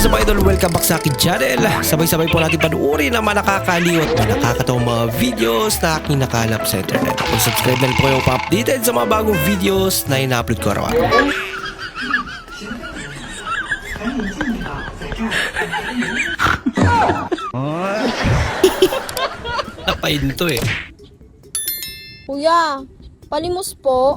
What's up idol? Welcome back sa akin channel. Sabay-sabay po natin panuorin ang mga nakakaliw at mga nakakatawang mga videos na aking nakalap sa internet. Kung subscribe na rin po kayo pa-updated sa mga bagong videos na ina-upload ko araw-araw. Napain to eh. Kuya, palimos po.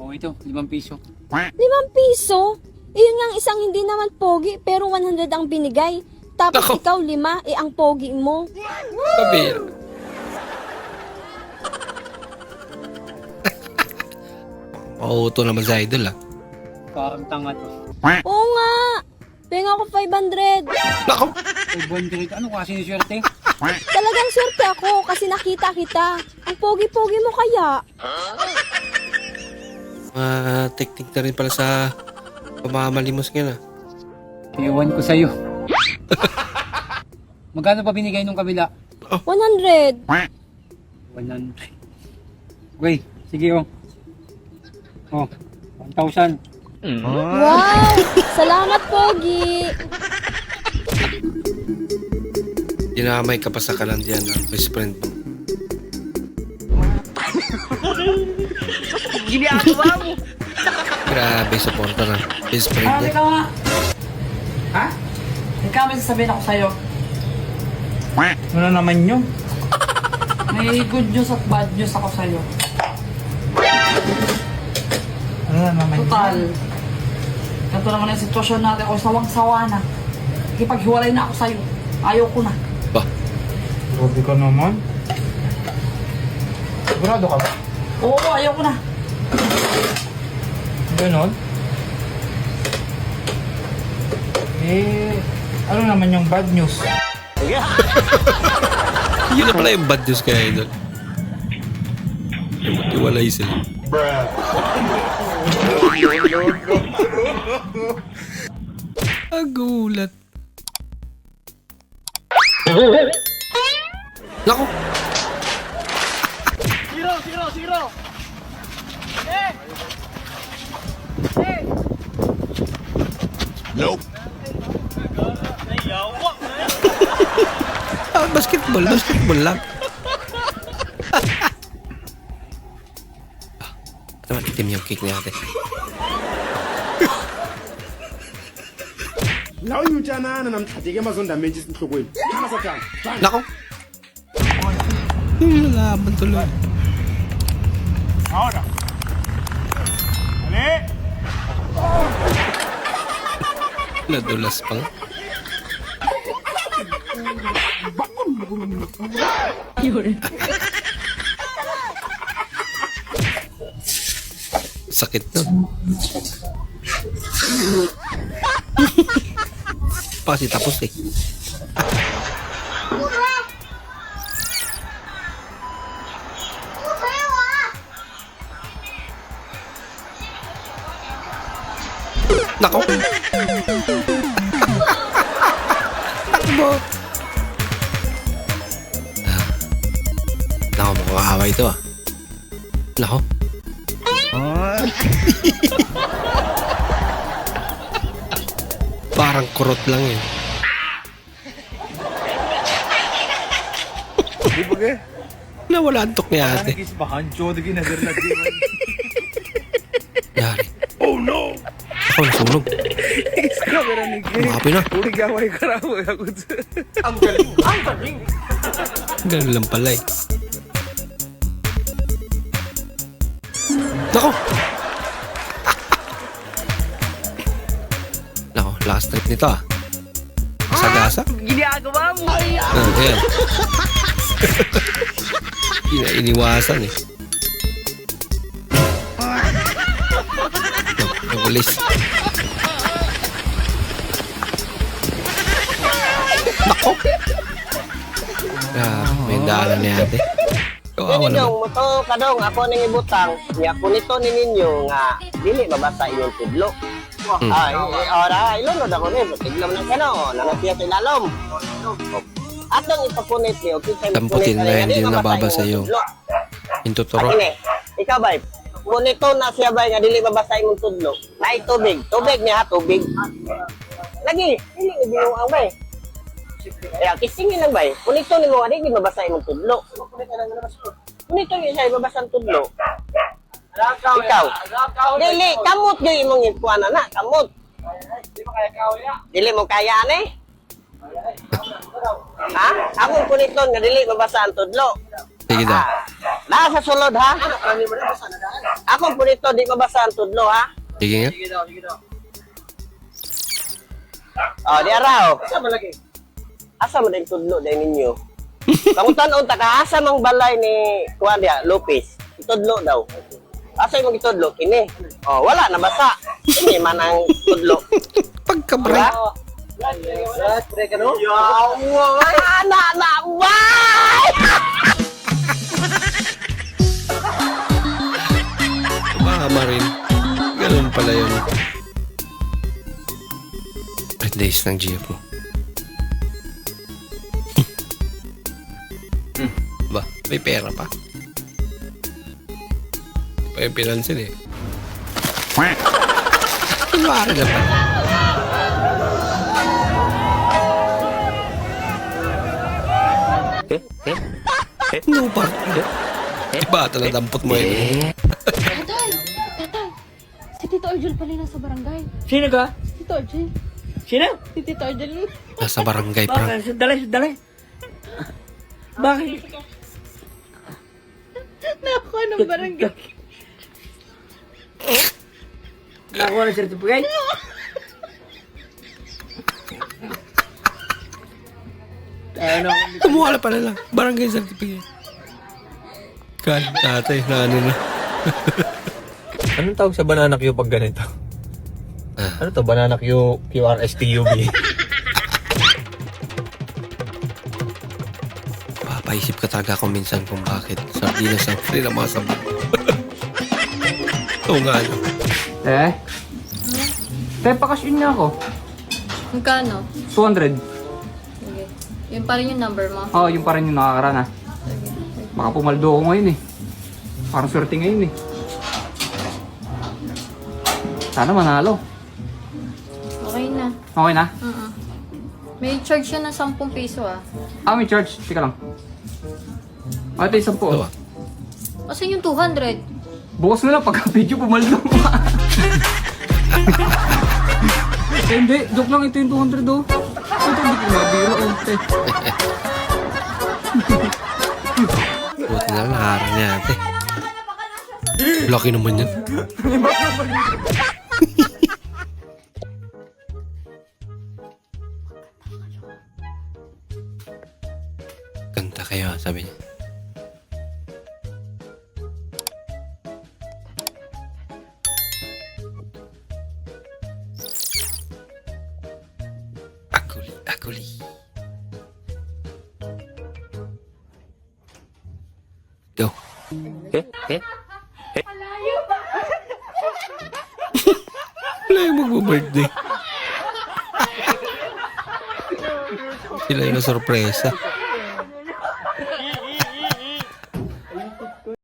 Oh, ito, limang piso. Limang piso? Iyon nga ang isang hindi naman pogi, pero 100 ang binigay. Tapos Nako. ikaw lima, eh ang pogi mo. Sabi. Pauto naman sa idol ah. Parang tanga to. Oo nga. Penga ako 500. Nako! 500, ano kasi ni swerte? Talagang swerte ako kasi nakita kita. Ang pogi-pogi mo kaya. Uh, teknik na rin pala sa pamamalimos ngayon ah. Ewan ko sa'yo. Magkano pa binigay nung kabila? 100. 100. Wait, sige oh. Oh, 1,000. Wow! Salamat, pogi. Dinamay ka pa sa kalandian ng best friend mo. Grabe, supporta ng best friend Ah, niya. teka nga. Ha? Ikaw may sasabihin ako sa'yo. Ano naman yun? May good news at bad news ako sa'yo. Ano naman Total. Ganito naman ang sitwasyon natin. Ako sawang-sawa na. Ikipaghiwalay na ako sa'yo. Ayaw ko na. Ba, Grabe ka naman. Sigurado ka ba? Oo, ayaw ko na. Ganon? Eh, ano naman yung bad news? yun na pala yung bad news kaya idol. Iwalay sila. Ang gulat. Nope. ah, basketball, basketball lang. ah, naman itim yung cake ni ate. Lawa yung tiyana na namtatige mazonda menjis nhlokweni. Nako. Nako. Laban tuloy. Nadulas pang. Sakit nun. Pasi tapos eh. Nako. Away ito ah. Nako. Parang kurot lang eh. Nawala ang tok ni ate. Yari. Oh no! Ako nasunog. Makapi na. Ang galing! Ang galing! Ganun lang pala eh. Nako! Nako, last trip nito ah. Sagasa? Ginagawa mo! Ah, ayan. Ina iniwasan eh. Ang ulis. Nako! Ah, may daanan ni ate. Kawawa naman. dong moto kadong ako ning ibutang nya kunito ni ninyo nga dili mabasa inyong tudlo. Hmm. Ay, eh, ora ilunod ako ni tiglam na kano nanatiya sa ilalom. Atong ipapunit ni okay kay Tamputin na hindi nababasa yung- Yung tuturo. Ine, ikaw ba? Ngunito na siya ba nga dili mabasa imong tudlo. Nay tubig, tubig niya tubig. Lagi, dili ni binuang bay. Kaya kisingin lang bay. Ngunito ni mo adi di mabasa imong tudlo. Ngunito ni siya mabasa ang tudlo. Ikaw. Dili, kamot gyud imong ikuan na, kamot. Dili mo kaya ani? Ha? Akong puniton nga dili mabasa ang tudlo. Sige daw. Ah, nasa sulod ha? Akong punito di mabasa ang tudlo ha? Sige nga. Oh, di araw. Asa man lagi? Asa man din tudlo din ninyo? Kamutan unta ka asa mang balay ni kuan dia Lopez. Tudlo daw. Asa imong gitudlo kini? Oh, wala na basa. Kini man ang tudlo. Pagka-break. Diba? Ya Allah. Anak na why? Mama rin. Ganun pala yun. Birthdays ng GF mo. May pera pa. Hindi pa yung pinansin eh. Kunwari lang pa. Ano ba? Iba, taladampot mo eh. Tatay! Tatay! Si Tito Arjun pala yung nasa barangay. Sino ka? Tito Arjun. Sino? Si Tito Arjun. Nasa barangay prank. Bakit? Sandali, sandali. Bakit? Nakuha ng barangay. Nakuha ng certificate? Ano? Kumuha na pala lang. Barangay certificate. Kan, tatay, na ano na. Anong tawag sa banana Q pag ganito? Ah. Ano to? Banana Q, QRSTUB. Papaisip ka talaga kung minsan kung bakit. Sardinas ang free na mga sabon. Oo nga, ano. Eh? Te, pakasyon niya ako. Magkano? 200. Sige. Yun pa rin yung number mo. Oo, oh, yung pa rin yung nakakarana. Baka pumaldo ako ngayon eh. Parang swerte ngayon eh. Sana manalo. Okay na. Okay na? Mm May charge yun ng 10 piso ah. Ah, may charge. Teka lang. Ah, ito isang po. Ito ah. Kasi yung 200. Bukas na lang pagka video pumaldo. eh, hindi. Joke lang ito yung 200 oh. Ito hindi ko mabiro. Oh. Eh. Buti na lang, naharang niya ate. Laki naman yan. Akuli. Go. Wala yung magbo-birthday. Sila yung sorpresa.